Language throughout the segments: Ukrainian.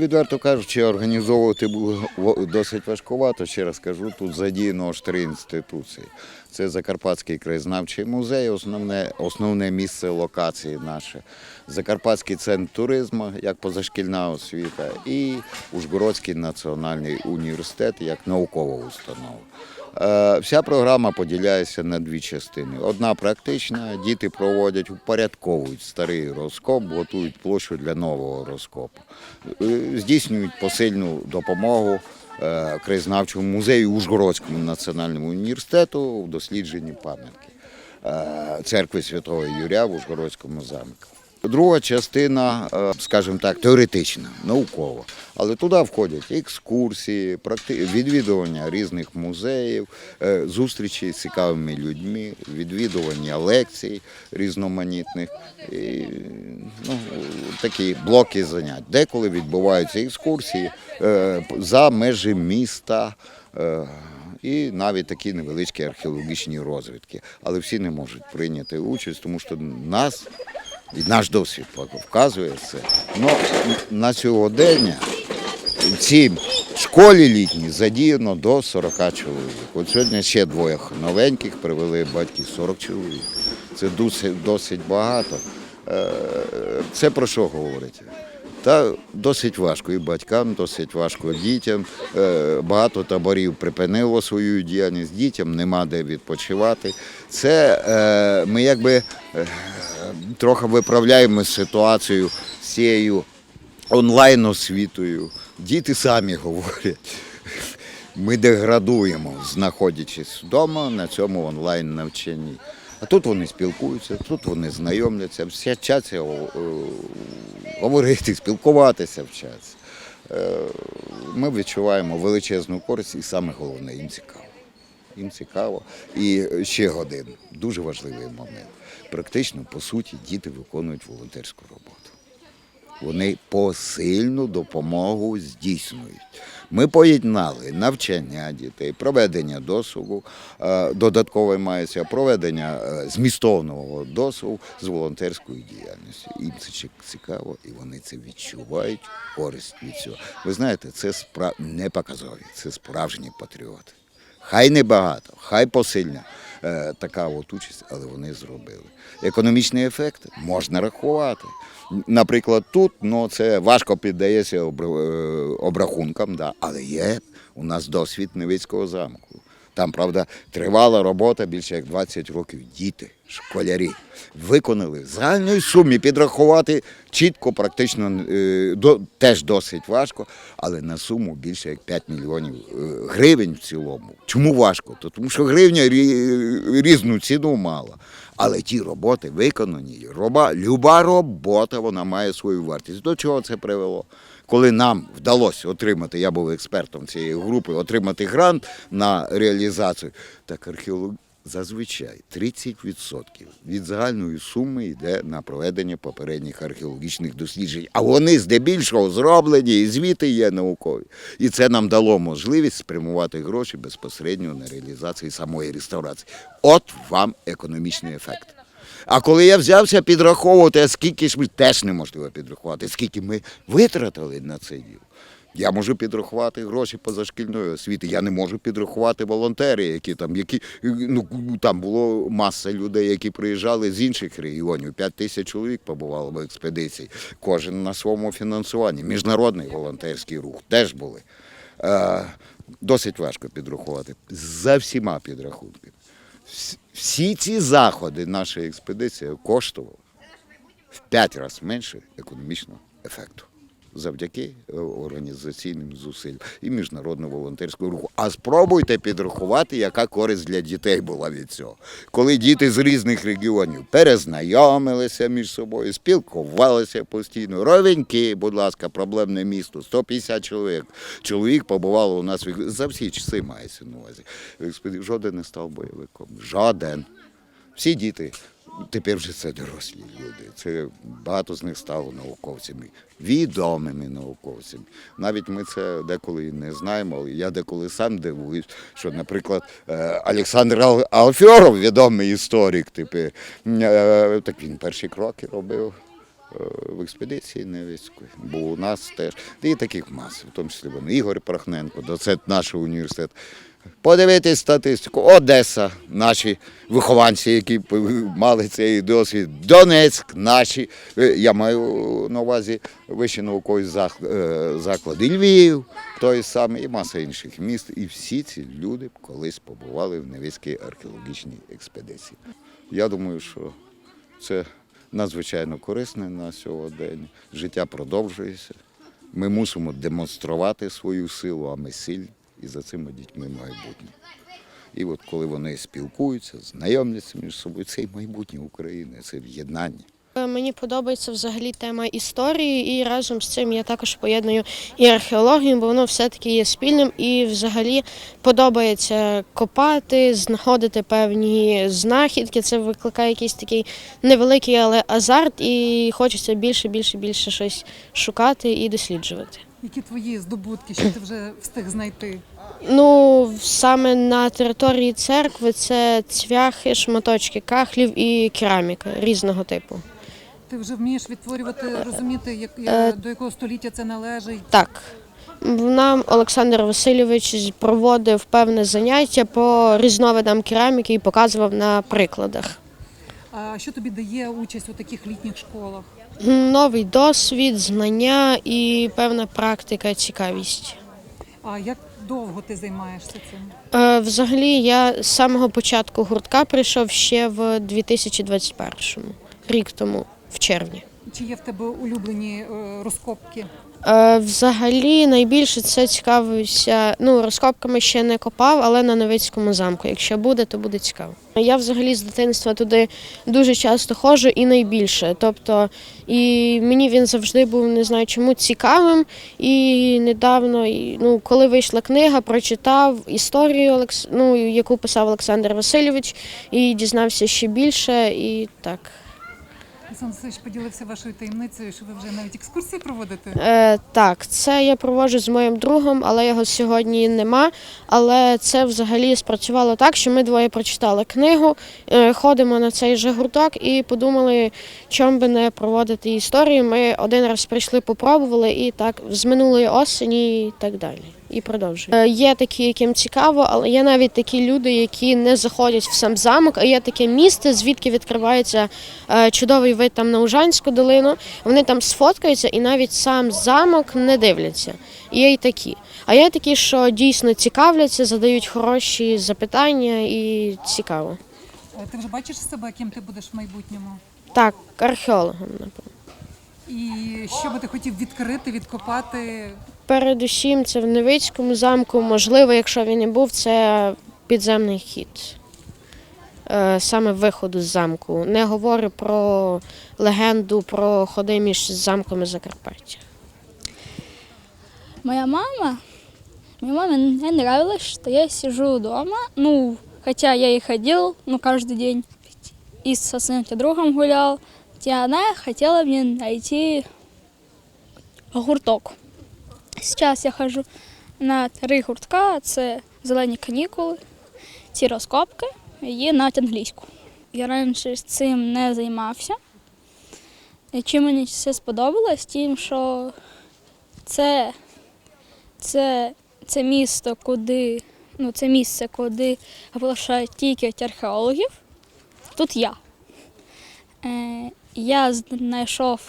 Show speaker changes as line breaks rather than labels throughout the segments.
Відверто кажучи, організовувати було досить важкувато. Ще раз кажу, тут задіяно аж три інституції. Це Закарпатський краєзнавчий музей, основне, основне місце локації наше. Закарпатський центр туризму як позашкільна освіта, і Ужгородський національний університет як наукова установа. Е, Вся програма поділяється на дві частини. Одна практична, діти проводять, упорядковують старий розкоп, готують площу для нового розкопу. Е, Здійснюють посильну допомогу е, краєзнавчому музею Ужгородському національному університету в дослідженні пам'ятки церкви Святого Юрія в Ужгородському замку. Друга частина, е, скажімо так, теоретична, наукова. Але туди входять екскурсії, відвідування різних музеїв, е, зустрічі з цікавими людьми, відвідування лекцій різноманітних. І, ну, такі блоки занять. Деколи відбуваються екскурсії е, за межі міста. і навіть такі невеличкі археологічні розвідки. Але всі не можуть прийняти участь, тому що нас і наш досвід вказує це. Ну, на сьогодення в цій школі літній задіяно до 40 чоловік. От сьогодні ще двоє новеньких привели батьки 40 чоловік. Це досить, досить багато. Е, Це про що говорить? Та досить важко і батькам, досить важко дітям. Е, Багато таборів припинило свою діяльність, дітям нема де відпочивати. Це е, ми якби трохи виправляємо ситуацію з цією онлайн-освітою. Діти самі говорять. Ми деградуємо, знаходячись вдома на цьому онлайн навчанні. А тут вони спілкуються, тут вони знайомляться, вчаться о, о, говорити, спілкуватися вчаться. Е, Ми відчуваємо величезну користь і саме головне їм цікаво. Їм цікаво. І ще один дуже важливий момент. Практично, по суті, діти виконують волонтерську роботу вони посильну допомогу здійснюють. Ми поєднали навчання дітей, проведення досугу, е, додаткове мається проведення е, змістовного досугу з волонтерською діяльністю. Їм це цікаво, і вони це відчувають користь від цього. Ви знаєте, це спра... не показові, це справжні патріоти. Хай не багато, хай посильна е, така от участь, але вони зробили. Економічний ефект можна рахувати. Наприклад, тут ну, це важко піддається е, обрахункам, да, але є у нас досвід Невицького замку. Там, правда, тривала робота більше як 20 років. Діти, школярі виконали загальної сумі підрахувати чітко, практично е, до, теж досить важко, але на суму більше як 5 мільйонів е, гривень в цілому. Чому важко? То тому що гривня різну ціну мала. Але ті роботи виконані. Роба, люба робота вона має свою вартість. До чого це привело? Коли нам вдалося отримати, я був експертом цієї групи, отримати грант на реалізацію, так археолог зазвичай 30% від загальної суми йде на проведення попередніх археологічних досліджень. А вони здебільшого зроблені, і звіти є наукові. І це нам дало можливість спрямувати гроші безпосередньо на реалізацію самої реставрації. От вам економічний ефект. А коли я взявся підраховувати, скільки ж ми теж неможливо підрахувати, скільки ми витратили на це діло. Я можу підрахувати гроші позашкільної освіти. Я не можу підрахувати волонтери, які там, які ну там було маса людей, які приїжджали з інших регіонів. П'ять тисяч чоловік побувало в експедиції. Кожен на своєму фінансуванні. Міжнародний волонтерський рух теж були. Е, досить важко підрахувати. За всіма підрахунками. Всі ці заходи нашої експедиції коштували в п'ять разів менше економічного ефекту. Завдяки е, організаційним зусиллям і міжнародного волонтерського руху. А спробуйте підрахувати, яка користь для дітей була від цього. Коли діти з різних регіонів перезнайомилися між собою, спілкувалися постійно. Ровеньки, будь ласка, проблемне місто, 150 чоловік. Чоловік побувало у нас за всі часи мається на увазі. Жоден не став бойовиком. Жоден. Всі діти тепер вже це дорослі люди. Це багато з них стало науковцями, відомими науковцями. Навіть ми це деколи не знаємо, але я деколи сам дивуюсь, що, наприклад, е, Олександр Ал- Алфьоров, відомий історик, типу, е, так він перші кроки робив. в експедиції Невицької. Бо у нас теж і таких мас, в тому числі вони. Ігор Прохненко, доцент нашого університету. Подивитись статистику. Одеса, наші вихованці, які мали цей досвід. Донецьк, наші. Е, Я маю на увазі вищі наукові е, заклади. Львів, той самий, і маса інших міст. І всі ці люди колись побували в Невицькій археологічній експедиції. Я думаю, що це надзвичайно корисне на сьогодні. Життя продовжується. Ми мусимо демонструвати свою силу, а ми сильні, і за цими дітьми майбутнє. І от коли вони спілкуються, знайомляться між собою, це і майбутнє України, це в'єднання.
Е, Мені подобається взагалі тема історії, і разом з цим я також поєдную і археологію, бо воно все-таки є спільним. І взагалі подобається копати, знаходити певні знахідки. Це викликає якийсь такий невеликий, але азарт, і хочеться більше, більше, більше щось шукати і досліджувати.
Які твої здобутки, що ти вже встиг знайти?
Ну, саме на території церкви це цвяхи, шматочки кахлів і кераміка різного типу.
Ти вже вмієш відтворювати, розуміти, як,
Е,
до якого століття це належить?
Так. Нам Олександр Васильович проводив певне заняття по різновидам кераміки і показував на прикладах.
А що тобі дає участь у таких літніх школах?
Новий досвід, знання і певна практика, цікавість.
А як довго ти займаєшся цим?
Е, Взагалі, я з самого початку гуртка прийшов ще в 2021-му, рік тому, в червні.
Чи є в тебе улюблені е, розкопки?
Е, Взагалі найбільше це цікавився. Ну, розкопками ще не копав, але на Новицькому замку. Якщо буде, то буде цікаво. Я взагалі з дитинства туди дуже часто ходжу і найбільше. Тобто, і мені він завжди був не знаю чому цікавим. І недавно, ну, коли вийшла книга, прочитав історію, ну, яку писав Олександр Васильович, і дізнався ще більше. І так.
Олександр Васильович поділився вашою таємницею, що ви вже навіть екскурсії проводите?
Е, так, це я проводжу з моїм другом, але його сьогодні нема. Але це взагалі спрацювало так, що ми двоє прочитали книгу, е, ходимо на цей же гурток і подумали, чому би не проводити історію. Ми один раз прийшли, попробували і так з минулої осені і так далі. І продовжуємо. Е, Є такі, яким цікаво, але є навіть такі люди, які не заходять в сам замок, а є таке місце, звідки відкривається е, чудовий вид там на Ужанську долину. Вони там сфоткаються і навіть сам замок не дивляться. Є й такі. А є такі, що дійсно цікавляться, задають хороші запитання і цікаво.
Е, Ти вже бачиш себе, ким ти будеш в майбутньому?
Так, археологом, напевно.
І що би ти хотів відкрити, відкопати?
Передусім, це в Невицькому замку. Можливо, якщо він і був, це підземний хід. Е, Саме виходу з замку. Не говорю про легенду про ходи між замками Закарпаття.
Моя мама, моей маме не нравилось, что я сижу дома. Ну, хотя я и ходил, ну, каждый день. И со своим другом гулял. И она хотела мне найти гурток. Сейчас я хожу на три гуртка. Це зелені канікули, ці розкопки і навіть англійську. Я раніше з цим не займався. Чим мені це сподобалось, тим, що це це, це місто, куди, ну, це місце, куди приглашають тільки археологів. Тут я. Е, я знайшов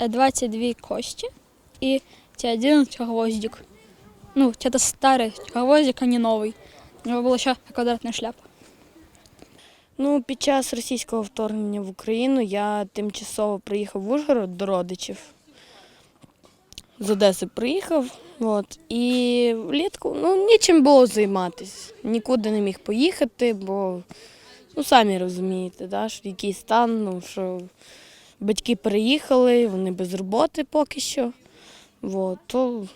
22 кості і це один гвоздик. Ну, це старий гвоздик, а не новий. У нього була ще квадратна шляпа.
Ну, під час російського вторгнення в Україну я тимчасово приїхав в Ужгород до родичів. З Одеси приїхав. От, і влітку ну, нічим було займатися. Нікуди не міг поїхати, бо ну, самі розумієте, да, що який стан, ну, що батьки переїхали, вони без роботи поки що. От, то...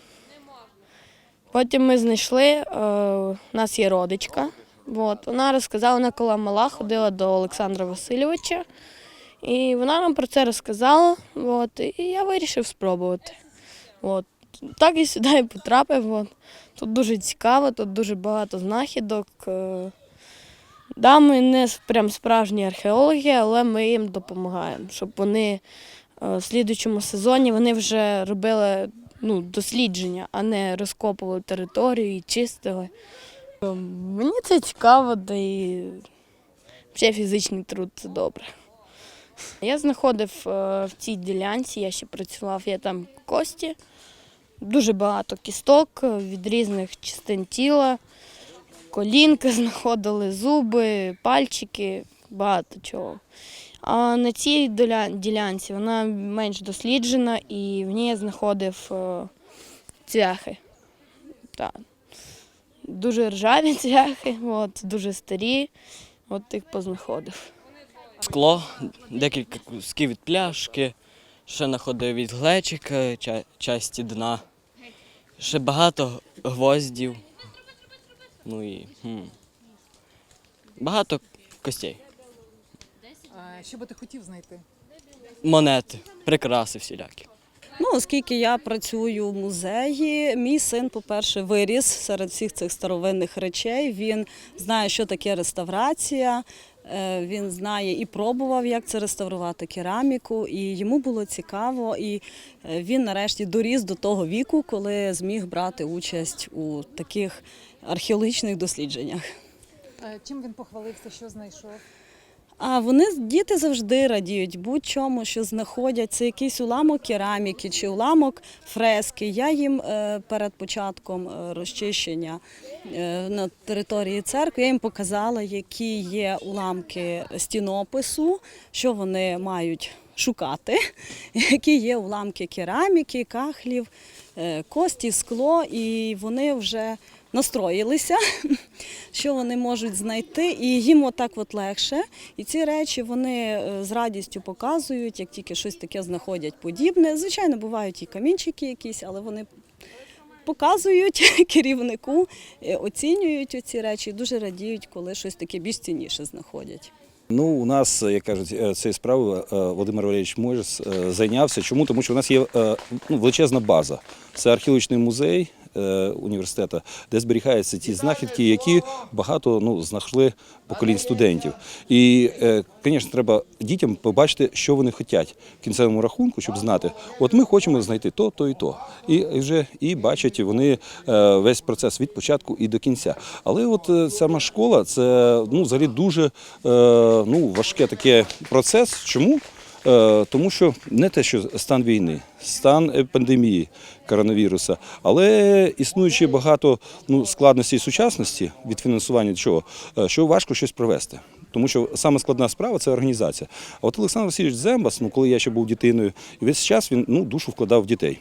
Потім ми знайшли, е, у нас є родичка. От, вона розказала, вона коли мала ходила до Олександра Васильовича, і вона нам про це розказала. От, і я вирішив спробувати. От. Так і сюди і потрапив. От. Тут дуже цікаво, тут дуже багато знахідок. Е, Да, ми не прям справжні археологи, але ми їм допомагаємо, щоб вони в слідучому сезоні вони вже робили ну, дослідження, а не розкопували територію і чистили. Е, Мені це цікаво, да і ще фізичний труд це добре. Я знаходив е, в цій ділянці, я ще працював, я там кості, дуже багато кісток е, від різних частин тіла, колінки знаходили, зуби, пальчики, багато чого. А на цій ділянці вона менш досліджена і в ній я знаходив е, цвяхи. Так. Дуже ржаві цвяхи, от, дуже старі, от їх познаходив.
Скло, декілька кусків від пляшки, ще знаходив від глечика, ча- часті дна, ще багато гвоздів. Ну і хм, багато костей.
Що би ти хотів знайти?
Монети, прикраси всілякі.
Ну, оскільки я працюю в музеї, мій син, по-перше, виріс серед всіх цих старовинних речей. Він знає, що таке реставрація. е, Він знає і пробував, як це реставрувати кераміку, і йому було цікаво. І е, він нарешті доріс до того віку, коли зміг брати участь у таких археологічних дослідженнях.
Чим він похвалився, що знайшов?
А вони діти завжди радіють будь-чому, що знаходять це якийсь уламок кераміки чи уламок фрески. Я їм е, перед початком е, розчищення е, на території церкви я їм показала, які є уламки стінопису, що вони мають шукати, які є уламки кераміки, кахлів, кості, скло, і вони вже настроїлися, що вони можуть знайти, і їм отак от легше. І ці речі вони е, з радістю показують, як тільки щось таке знаходять подібне. Звичайно, бувають і камінчики якісь, але вони показують керівнику, е, оцінюють ці речі, дуже радіють, коли щось таке більш цінніше знаходять.
Ну, у нас, як кажуть, е, цією справою е, Володимир Валерійович Можес е, зайнявся. Чому? Тому що у нас є е, ну, величезна база. Це археологічний музей е, університету, де зберігаються ті знахідки, які багато ну, знайшли поколінь студентів. І, е, звісно, треба дітям побачити, що вони хочуть в кінцевому рахунку, щоб знати, от ми хочемо знайти то, то і то. І вже і бачать вони е, весь процес від початку і до кінця. Але от е, сама школа це ну, взагалі дуже е, ну, важке таке процес. Чому? Е, Тому що не те, що стан війни, стан е, пандемії коронавіруса, але існуючи багато ну, складностей сучасності від фінансування чого, е, що важко щось провести. Тому що саме складна справа це організація. А от Олександр Васильович Зембас, ну коли я ще був дитиною, весь час він ну, душу вкладав в дітей.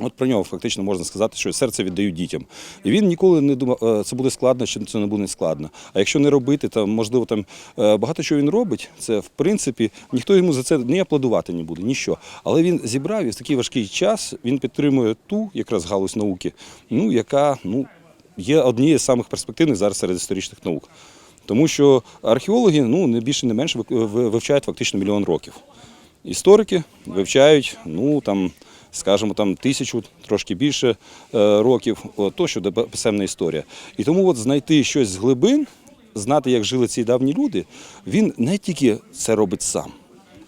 От про нього фактично можна сказати, що серце віддають дітям. І він ніколи не думав, е, це буде складно, чи це не буде складно. А якщо не робити, то можливо там е, багато чого він робить. Це в принципі ніхто йому за це не аплодувати не буде, ніщо. Але він зібрав і в такий важкий час він підтримує ту якраз галузь науки, ну яка ну є однією з самих перспективних зараз серед історичних наук. Тому що археологи ну не більше, не менше вивчають фактично мільйон років. Історики вивчають, ну там, скажімо, там тисячу, трошки більше е, років, то, що писемна історія. І тому от знайти щось з глибин, знати, як жили ці давні люди, він не тільки це робить сам,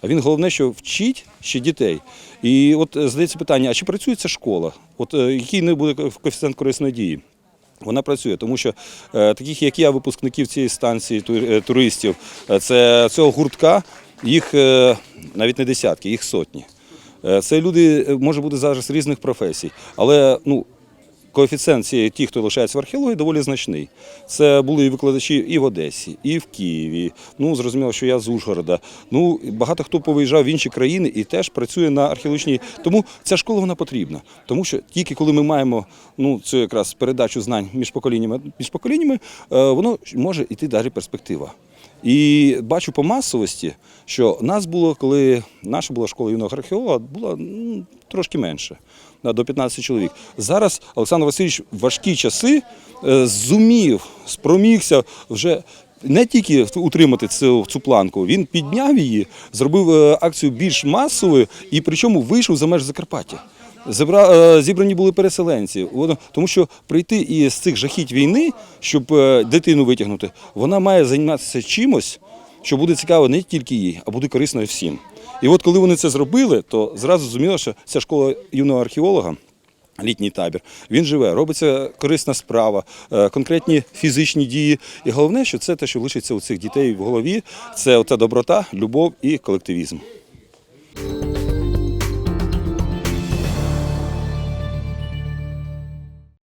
а він головне, що вчить ще дітей. І от е, задається питання: а чи працює ця школа? От е, який не буде коефіцієнт корисної дії? Вона працює, тому що таких, як я, випускників цієї станції туристів, це цього гуртка, їх навіть не десятки, їх сотні. Е, Це люди е, може бути зараз різних професій, але ну. Коефіцієнт цієї ті, хто лишається в археології, доволі значний. Це були викладачі і в Одесі, і в Києві. Ну зрозуміло, що я з Ужгорода. Ну багато хто повиїжджав в інші країни і теж працює на археологічній. Тому ця школа вона потрібна. Тому що тільки коли ми маємо ну цю якраз передачу знань між поколіннями, між поколіннями, е, воно може йти далі перспектива. І бачу по масовості, що нас було, коли наша була школа юного археолога, було ну, трошки менше, до 15 чоловік. Зараз Олександр Васильович в важкі часи е, зумів, спромігся вже. Не тільки утримати цю, цю планку, він підняв її, зробив е, акцію більш масовою і причому вийшов за меж Закарпаття. Зібра, е, зібрані були переселенці. Тому що прийти із цих жахіть війни, щоб е, дитину витягнути, вона має займатися чимось, що буде цікаво не тільки їй, а буде корисно всім. І от коли вони це зробили, то зразу зрозуміло, що ця школа юного археолога. Літній табір, він живе, робиться корисна справа, е, конкретні фізичні дії. І головне, що це те, що лишиться у цих дітей в голові, це оця доброта, любов і колективізм.